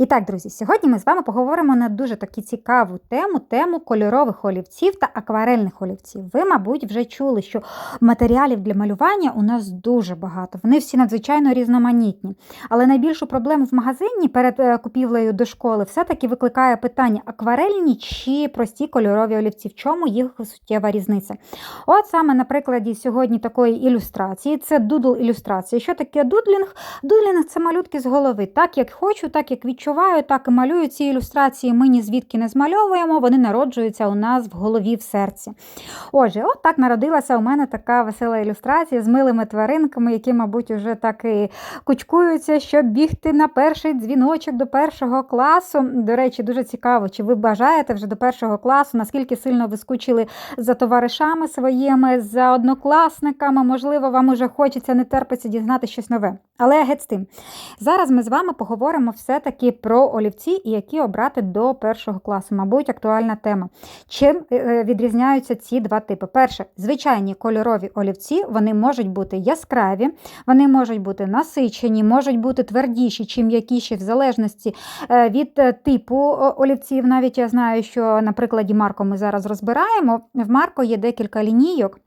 І так, друзі, сьогодні ми з вами поговоримо на дуже таку цікаву тему тему кольорових олівців та акварельних олівців. Ви, мабуть, вже чули, що матеріалів для малювання у нас дуже багато. Вони всі надзвичайно різноманітні. Але найбільшу проблему в магазині перед е, купівлею до школи все-таки викликає питання: акварельні чи прості кольорові олівці. В чому їх суттєва різниця? От саме на прикладі сьогодні такої ілюстрації це дудл ілюстрація. Що таке дудлінг? Дудлінг це малютки з голови. Так як хочу, так як відчуваю, так і малюю ці ілюстрації. Ми ні звідки не змальовуємо, вони народжуються у нас в голові, в серці. Отже, от так народилася у мене така весела ілюстрація з милими тваринками, які, мабуть, вже так і кучкуються, щоб бігти на перший дзвіночок до першого класу. До речі, дуже цікаво, чи ви бажаєте вже до першого класу, наскільки сильно ви скучили за товаришами своїми, за однокласниками. Можливо, вам уже хочеться не терпиться дізнати щось нове. Але геть з тим. Зараз ми з вами поговоримо все-таки про олівці і які обрати до першого класу. Мабуть, актуальна тема. Чим е, відрізняються ці два типи? Перше, звичайні кольорові олівці, вони можуть бути яскраві, вони можуть бути насичені, можуть бути твердіші чи м'якіші, в залежності е, від е, типу олівців. Навіть я знаю, що на прикладі Марко ми зараз розбираємо. В Марко є декілька лінійок.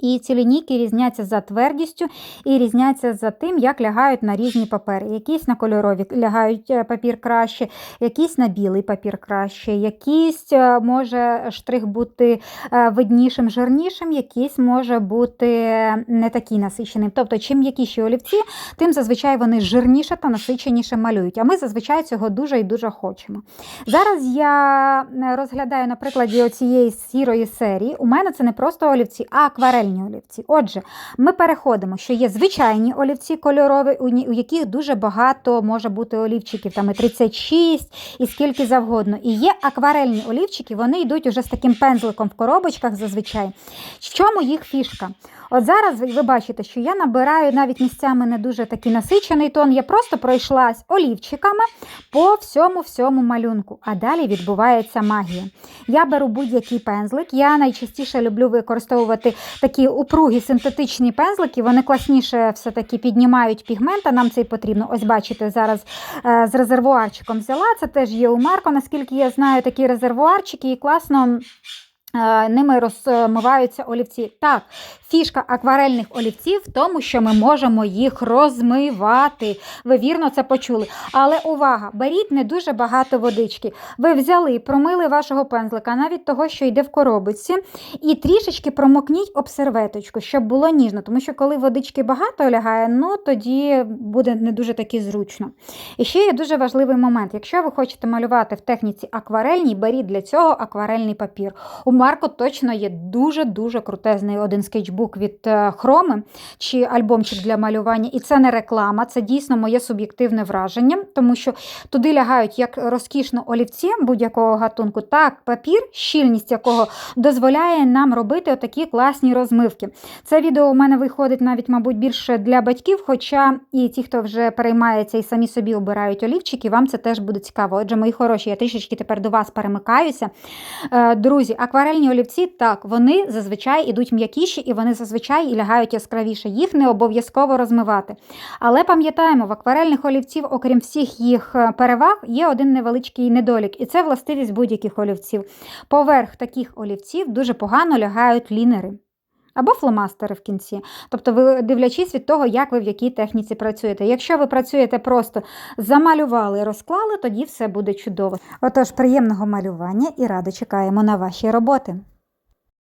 І ці лінійки різняться за твердістю і різняться за тим, як лягають на різні папери. Якісь на кольорові лягають е, папір краще, якісь на білий папір краще, якийсь е, може штрих бути е, виднішим, жирнішим, якийсь може бути не такий насиченим. Тобто, чим м'якіші олівці, тим зазвичай вони жирніше та насиченіше малюють. А ми зазвичай цього дуже і дуже хочемо. Зараз я розглядаю на прикладі цієї сірої серії. У мене це не просто олівці, а акварельні олівці. Отже, ми переходимо, що є звичайні олівці кольорові, у яких дуже багато може бути олівчиків, там і 36, і скільки завгодно. І є акварельні олівчики, вони йдуть уже з таким пензликом в коробочках зазвичай. В чому їх фішка? От зараз ви бачите, що я набираю навіть місцями не дуже такий насичений тон. Я просто пройшлась олівчиками по всьому всьому малюнку. А далі відбувається магія. Я беру будь-який пензлик. Я найчастіше люблю використовувати такі упругі синтетичні пензлики. Вони класніше все-таки піднімають пігмент, а нам це й потрібно. Ось бачите, зараз е, з резервуарчиком взяла. Це теж є у Марко, наскільки я знаю, такі резервуарчики і класно. Е, Ними розмиваються олівці. Так, фішка акварельних олівців в тому, що ми можемо їх розмивати. Ви вірно це почули. Але увага, беріть не дуже багато водички. Ви взяли, промили вашого пензлика, навіть того, що йде в коробиці, і трішечки промокніть об серветочку, щоб було ніжно. Тому що коли водички багато лягає, ну тоді буде не дуже таки зручно. І ще є дуже важливий момент. Якщо ви хочете малювати в техніці акварельній, беріть для цього акварельний папір. У Марко точно є дуже-дуже крутезний один скетчбук від е, хроми чи альбомчик для малювання. І це не реклама, це дійсно моє суб'єктивне враження, тому що туди лягають як розкішно олівці будь-якого гатунку, так папір, щільність якого дозволяє нам робити отакі класні розмивки. Це відео у мене виходить навіть, мабуть, більше для батьків, хоча і ті, хто вже переймається і самі собі обирають олівчики, вам це теж буде цікаво. Отже, мої хороші, я трішечки тепер до вас перемикаюся. Е, Друзі, акварельні олівці, так, вони зазвичай ідуть м'якіші і вони зазвичай лягають яскравіше. Їх не обов'язково розмивати. Але пам'ятаємо, в акварельних олівців, окрім всіх їх е, переваг, є один невеличкий недолік, і це властивість будь-яких олівців. Поверх таких олівців дуже погано лягають лінери. Або фломастери в кінці. Тобто, ви дивлячись від того, як ви в якій техніці працюєте. Якщо ви працюєте просто замалювали, розклали, тоді все буде чудово. Отож, приємного малювання і радо чекаємо на ваші роботи.